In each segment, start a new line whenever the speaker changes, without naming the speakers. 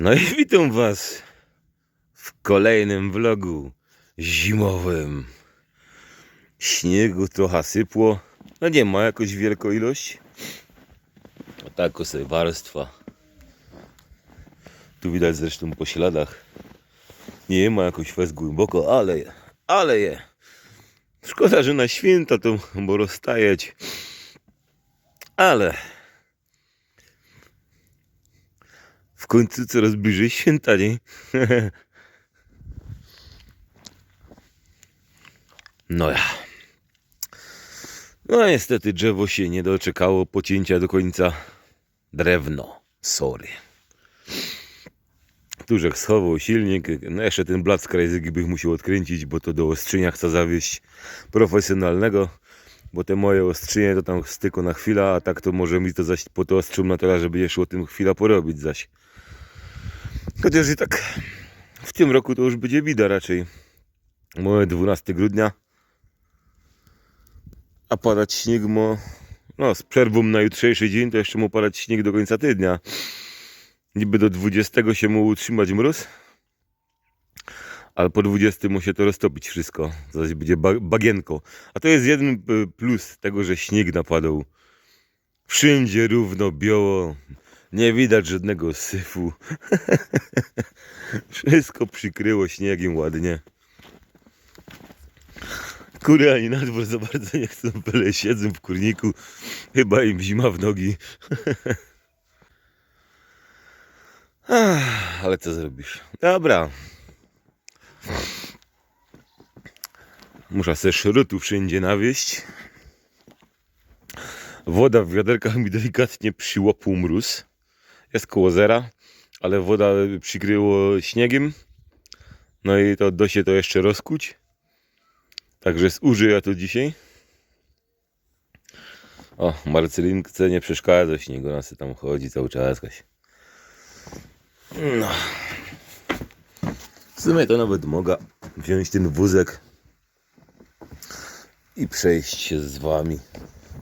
No i witam was w kolejnym vlogu zimowym. Śniegu trochę sypło. No nie ma jakoś wielką ilość. A tak sobie warstwa. Tu widać zresztą po śladach. Nie ma jakoś fest głęboko, ale je, ale je. Szkoda, że na święta to bo rozstajać. Ale w końcu coraz bliżej święta, nie? No ja. No niestety drzewo się nie doczekało pocięcia do końca. Drewno. Sorry. Tużek schował silnik. No jeszcze ten blat z krajzygi bych musiał odkręcić, bo to do ostrzenia chcę zawieść profesjonalnego. Bo te moje ostrzynie to tam styko na chwilę, a tak to może mi to zaś po to ostrzym na tyle, żeby jeszcze o tym chwila porobić zaś. Chociaż i tak w tym roku to już będzie bida raczej. Moje 12 grudnia. A padać śnieg mo... No, z przerwą na jutrzejszy dzień to jeszcze mu padać śnieg do końca tygodnia. Niby do 20 się mu utrzymać mróz. Ale po 20 mu się to roztopić wszystko. Zaś będzie ba- bagienko. A to jest jeden y, plus tego, że śnieg napadał. Wszędzie równo biało. Nie widać żadnego syfu. Wszystko przykryło śniegiem ładnie. Kury ani na dwór za bardzo nie chcą, byle siedzą w kurniku. Chyba im zima w nogi. Ale co zrobisz? Dobra. Muszę se szrotu wszędzie nawieść. Woda w wiaderkach mi delikatnie przyłapł mróz. Jest koło zera, ale woda przykryło śniegiem. No i to do się to jeszcze rozkuć. Także zużyję to dzisiaj. O, Marcelince nie przeszkadza śniegu, ona sobie tam chodzi cały czas. No. W sumie to nawet mogę wziąć ten wózek i przejść się z wami.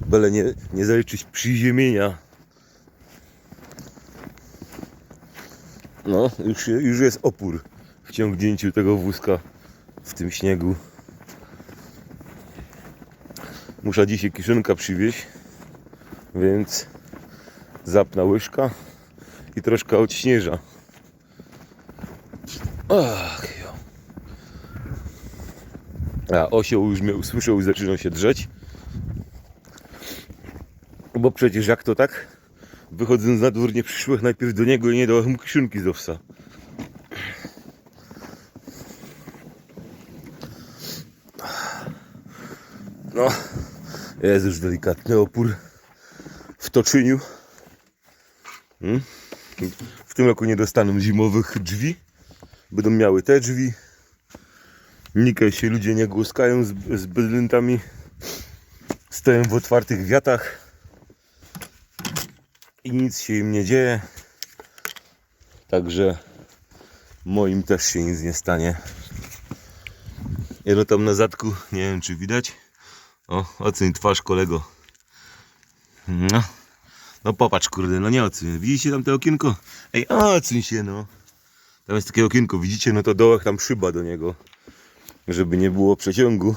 Byle nie, nie zaliczyć przyziemienia. No, już, już jest opór w ciągnięciu tego wózka w tym śniegu. Muszę dzisiaj kiszonka przywieźć, więc zapna łyżka i troszkę odśnieża. Ach, jo. A osioł już mnie usłyszał i zaczynał się drzeć. Bo przecież jak to tak? Wychodząc na dwór nie przyszłych najpierw do niego i nie dałem mu kiszonki z owsa. No, jest już delikatny opór w toczyniu. Hmm? W tym roku nie dostaną zimowych drzwi. Będą miały te drzwi. Nikę się ludzie nie głuskają z, z bydlętami. Stoją w otwartych wiatach. I nic się im nie dzieje. Także moim też się nic nie stanie. Jedno tam na zadku, nie wiem czy widać. O, oceń twarz kolego. No. No popatrz kurde, no nie oceń. Widzicie tam to okienko? Ej, oceń się no. Tam jest takie okienko, widzicie? No to dołek tam szyba do niego. Żeby nie było przeciągu.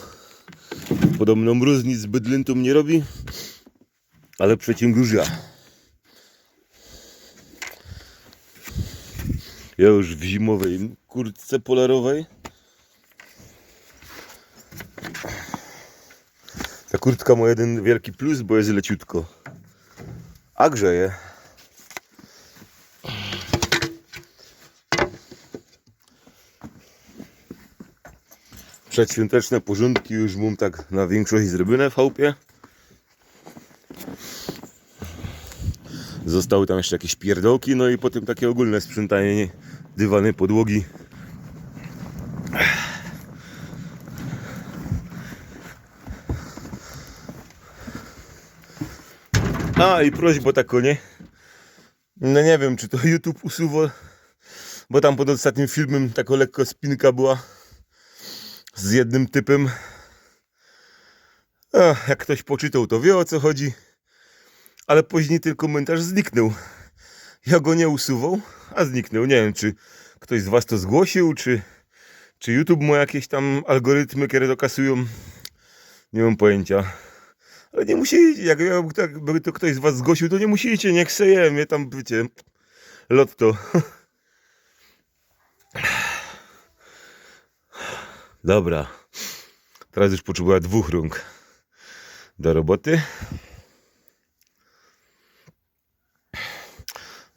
Podobno mróz nic z bydlętą nie robi. Ale przeciąg już ja. Już w zimowej kurtce polarowej. Ta kurtka ma jeden wielki plus, bo jest leciutko. A grzeje. Przedświąteczne porządki już mam tak na większość zrobione w chałupie. Zostały tam jeszcze jakieś pierdołki, no i potem takie ogólne sprzątanie dywany, podłogi. A i prośba taką, nie? No nie wiem, czy to YouTube usuwa, bo tam pod ostatnim filmem taka lekko spinka była z jednym typem. A, jak ktoś poczytał, to wie o co chodzi. Ale później ten komentarz zniknął. Ja go nie usuwał, a zniknął. Nie wiem, czy ktoś z was to zgłosił, czy, czy YouTube ma jakieś tam algorytmy, które to kasują. Nie mam pojęcia. Ale nie musicie, jak ja, tak, to ktoś z was zgłosił, to nie musicie, niech se je, mnie tam, wiecie, lotto. Dobra. Teraz już potrzebuję dwóch rąk do roboty.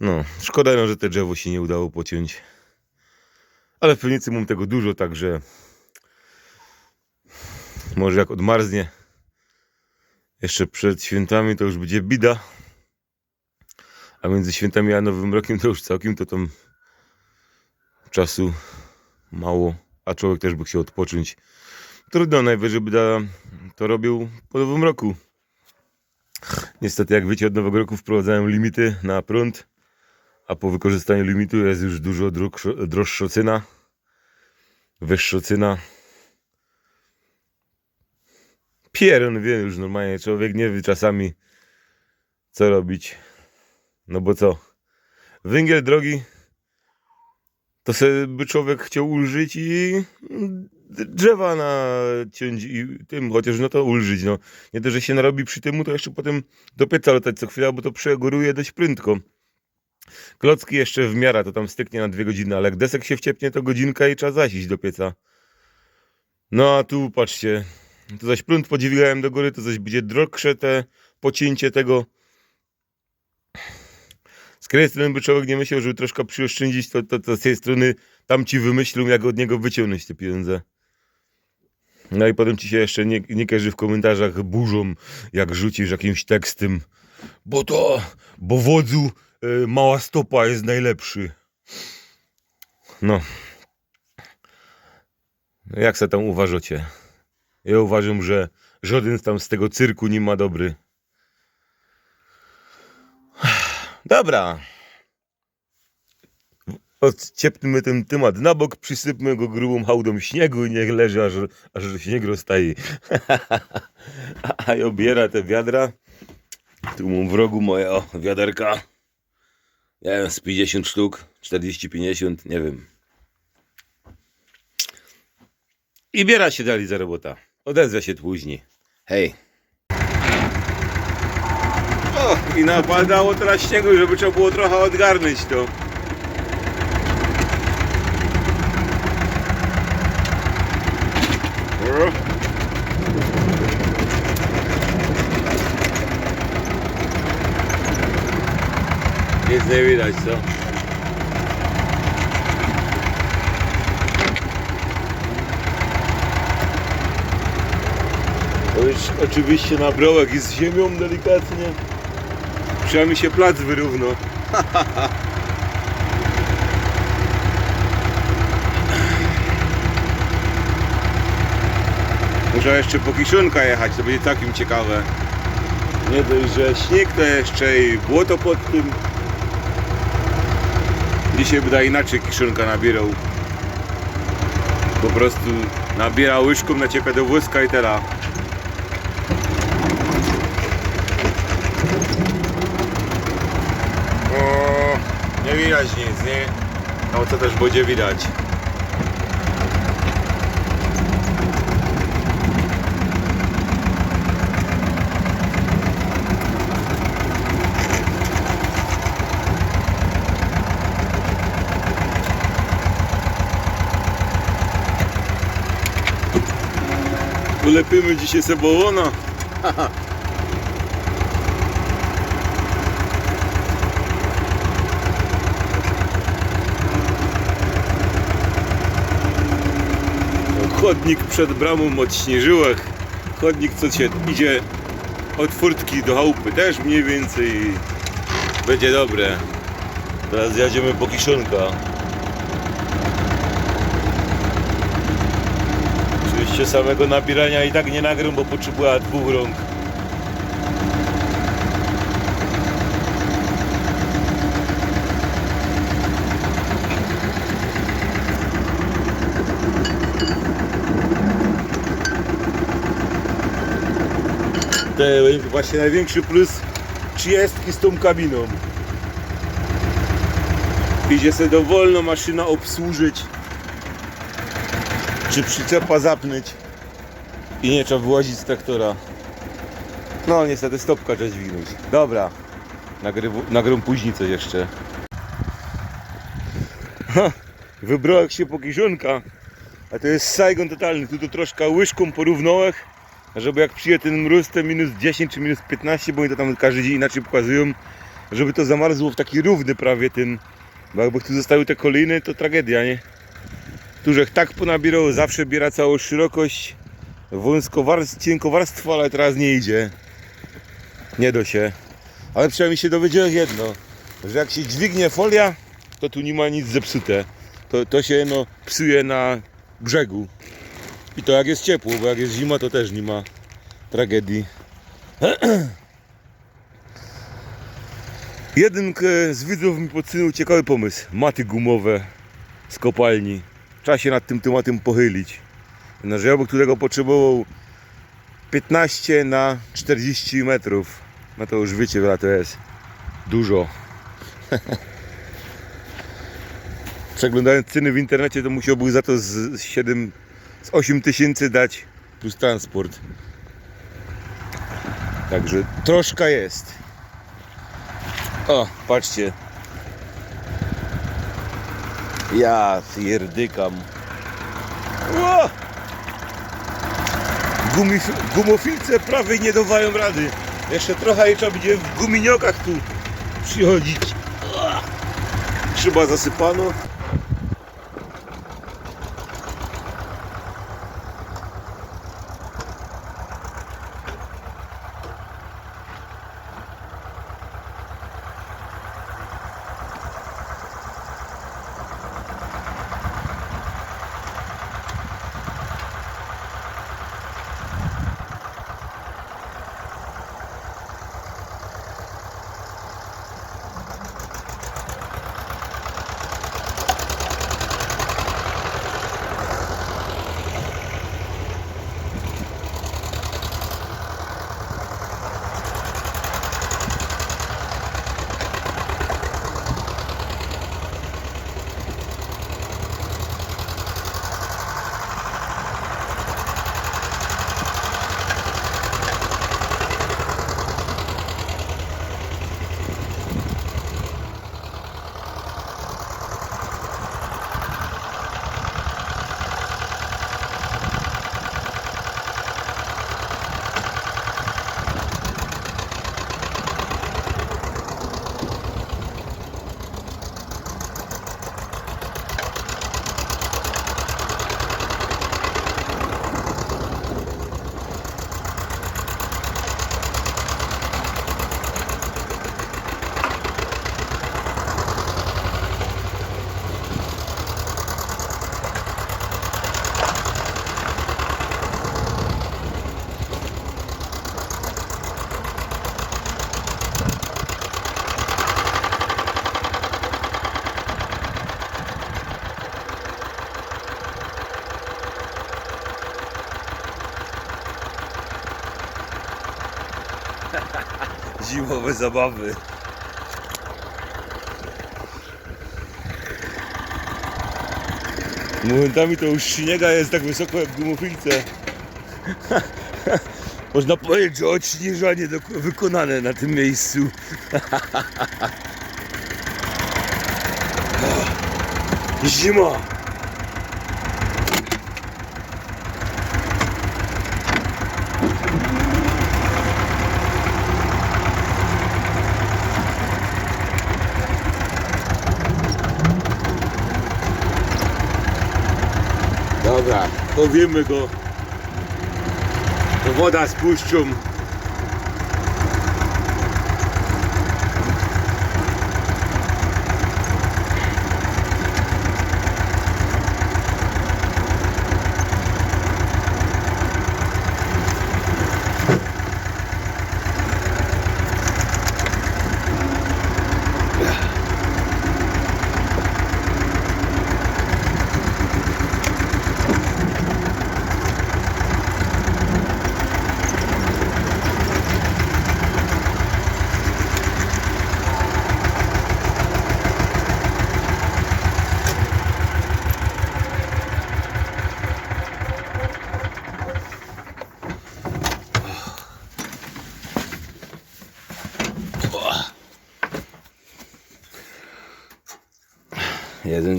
No, szkoda, no, że te drzewo się nie udało pociąć. Ale w piwnicy mam tego dużo, także może jak odmarznie jeszcze przed świętami, to już będzie bida. A między świętami a Nowym Rokiem to już całkiem to tam czasu mało, a człowiek też by chciał odpocząć. Trudno, najwyżej by to robił po Nowym Roku. Niestety, jak wiecie, od Nowego Roku wprowadzają limity na prąd, a po wykorzystaniu limitu jest już dużo droższa- cena, wyższa cena. Pieron wie już normalnie, człowiek nie wie czasami co robić. No bo co? Węgiel drogi to sobie by człowiek chciał ulżyć i drzewa naciąć i tym, chociaż no to ulżyć, no. Nie to, że się narobi przy tym, to jeszcze potem do pieca latać co chwila, bo to przegoruje dość prędko. Klocki jeszcze w miarę, to tam styknie na dwie godziny, ale jak desek się wciepnie, to godzinka i trzeba zasić do pieca. No a tu patrzcie, to zaś prąd podźwigałem do góry, to zaś będzie droższe te pocięcie tego. Z której strony by człowiek nie myślał, żeby troszkę przyoszczędzić, to, to, to z tej strony tam ci wymyślą, jak od niego wyciągnąć te pieniądze. No i potem ci się jeszcze nie, niektórzy w komentarzach burzą, jak rzucisz jakimś tekstem. Bo to, bo wodzu mała stopa jest najlepszy. No. Jak se tam uważacie? Ja uważam, że żaden tam z tego cyrku nie ma dobry. Dobra. Odciepnijmy ten temat na bok, przysypmy go grubą hałdą śniegu i niech leży, aż, aż śnieg roztaje. A ja obiera te wiadra. Tu mam w rogu moje o, wiaderka. Nie wiem, z 50 sztuk, 40-50, nie wiem. I biera się dalej za robota. Odezwę się później. Hej. O, i napadało teraz śniegu, żeby trzeba było trochę odgarnąć to. O. Nic nie widać, co? To już oczywiście na brołek i z ziemią delikatnie. Przynajmniej się plac wyrówno. Muszę jeszcze po kiszonka jechać, to będzie takim ciekawe. Nie dość, że śnieg to jeszcze i błoto pod tym. Dzisiaj będę inaczej kiszonka nabierał. Po prostu nabiera łyżką, naciepia do wózka i teraz. Nie widać nic, nie? No to też będzie widać. Ulepimy dzisiaj sebowona. Chodnik przed bramą od Śnieżyłek. Chodnik co się idzie od furtki do chałupy też mniej więcej będzie dobre. Teraz jedziemy po kiszonka. Oczywiście samego nabierania i tak nie nagram, bo potrzebuję dwóch rąk. To właśnie największy plus 30 z tą kabiną. Idzie sobie dowolno maszyna obsłużyć. Czy przyczepa zapnąć. I nie trzeba wyłazić z traktora. No niestety stopka trzeba dźwignąć. Dobra. Nagry- Nagram później coś jeszcze. Ha, wybrałek się po kiszonka. A to jest Saigon totalny. Tu to troszkę łyżką porównałem, żeby jak przyje ten mróz, te minus 10 czy minus 15, bo oni to tam każdy dzień inaczej pokazują, żeby to zamarzło w taki równy prawie ten, bo jakby tu zostały te kolejne, to tragedia, nie? Tu żech tak ponabierało, zawsze biera całą szerokość, cienkowarstwo, ale teraz nie idzie. Nie do się. Ale przynajmniej się dowiedziałem jedno, że jak się dźwignie folia, to tu nie ma nic zepsute. To, to się no psuje na brzegu. I to jak jest ciepło, bo jak jest zima, to też nie ma tragedii. Jeden z widzów mi podsunął ciekawy pomysł. Maty gumowe z kopalni. Trzeba się nad tym tematem pochylić. Bym którego potrzebował 15 na 40 metrów. No to już wiecie, ile to jest. Dużo. Przeglądając ceny w internecie, to musiałby za to z 7, z 8 tysięcy dać plus transport. Także troszkę jest. O, patrzcie. Ja pierdykam. Ło! Gumif- gumofilce prawie nie dawają rady. Jeszcze trochę i trzeba będzie w guminiokach tu przychodzić. Ła! Szyba zasypano. Zimowe zabawy. Momentami to już śniega jest tak wysoko jak w gumofilce. Można powiedzieć, że odśnieżanie wykonane na tym miejscu. Zima! Dobra, powiemy go. To woda spuszczą.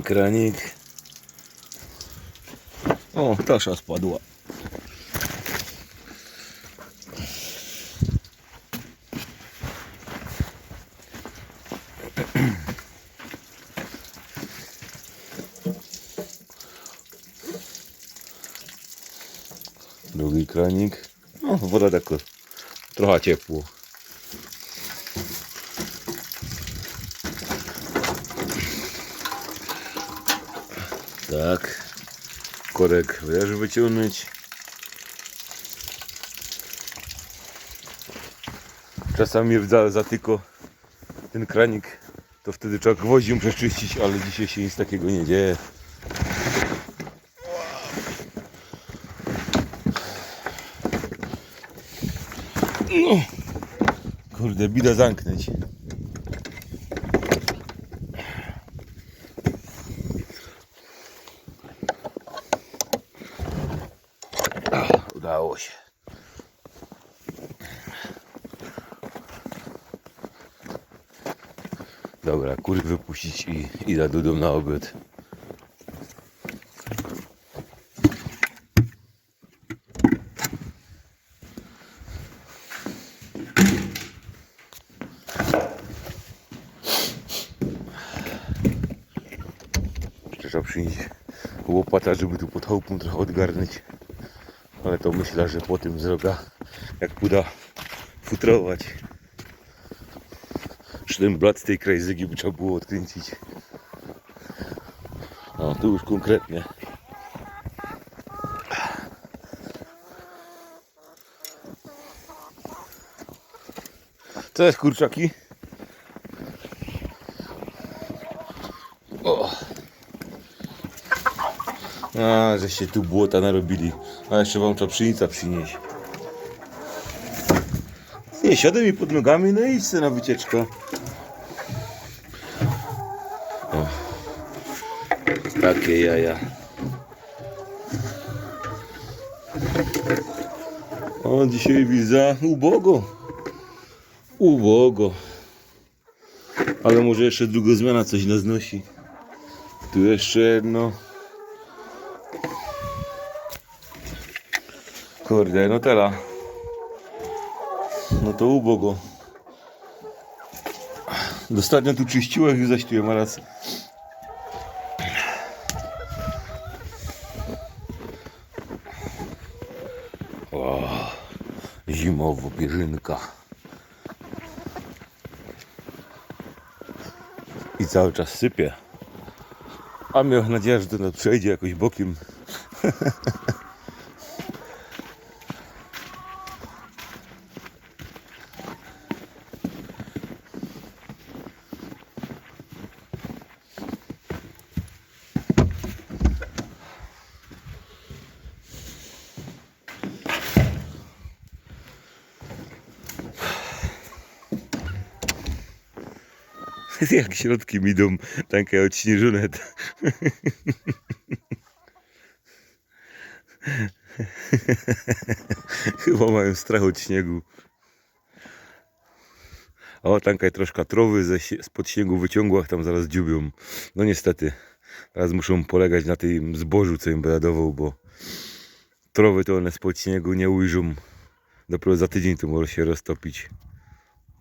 Kranik. O, tasza spadła. Drugi kranik. No, woda tak trochę ciepło. Tak. Korek też wyciągnąć. Czasami za, za tylko ten kranik, to wtedy trzeba gwoździem przeczyścić, ale dzisiaj się nic takiego nie dzieje. No. Kurde, bida zamknąć. Ach, Udało się. Dobra, kury wypuścić i idę do domu na obiad. Trzeba przynieść łopata, żeby tu pod chałupą trochę odgarnąć. Ale to myślę, że po tym zroga, jak uda futrować. Czy ten blat z tej krajzygi by trzeba było odkręcić. No, tu już konkretnie. Co jest kurczaki? O. A, żeście tu błota narobili. A jeszcze wam trzeba pszenica przynieść. Nie, siadaj mi pod nogami, no i idź na wycieczkę. Takie jaja. O, dzisiaj widzę ubogo. Ubogo. Ale może jeszcze druga zmiana coś nas nosi. Tu jeszcze jedno. Kurde, no teraz. No to ubogo. Ostatnio tu czyściłem i zaśtułem, a raz. O, zimowo pierzynka. I cały czas sypie. A miał nadzieję, że to przejdzie jakoś bokiem. Jak środki mi idą takie odśnieżone. Chyba mają strach od śniegu. O, tankaj troszkę trowy ze, spod śniegu wyciągła, tam zaraz dziubią. No niestety, teraz muszą polegać na tym zbożu, co im będę dawał, bo trowy to one spod śniegu nie ujrzą. Dopiero za tydzień to może się roztopić.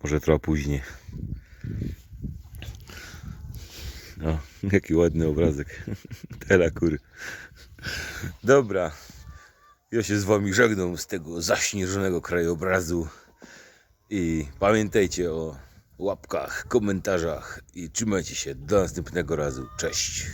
Może trochę później. No, jaki ładny obrazek. Tela kury. Dobra. Ja się z wami żegnam z tego zaśnieżonego krajobrazu. I pamiętajcie o łapkach, komentarzach i trzymajcie się do następnego razu. Cześć.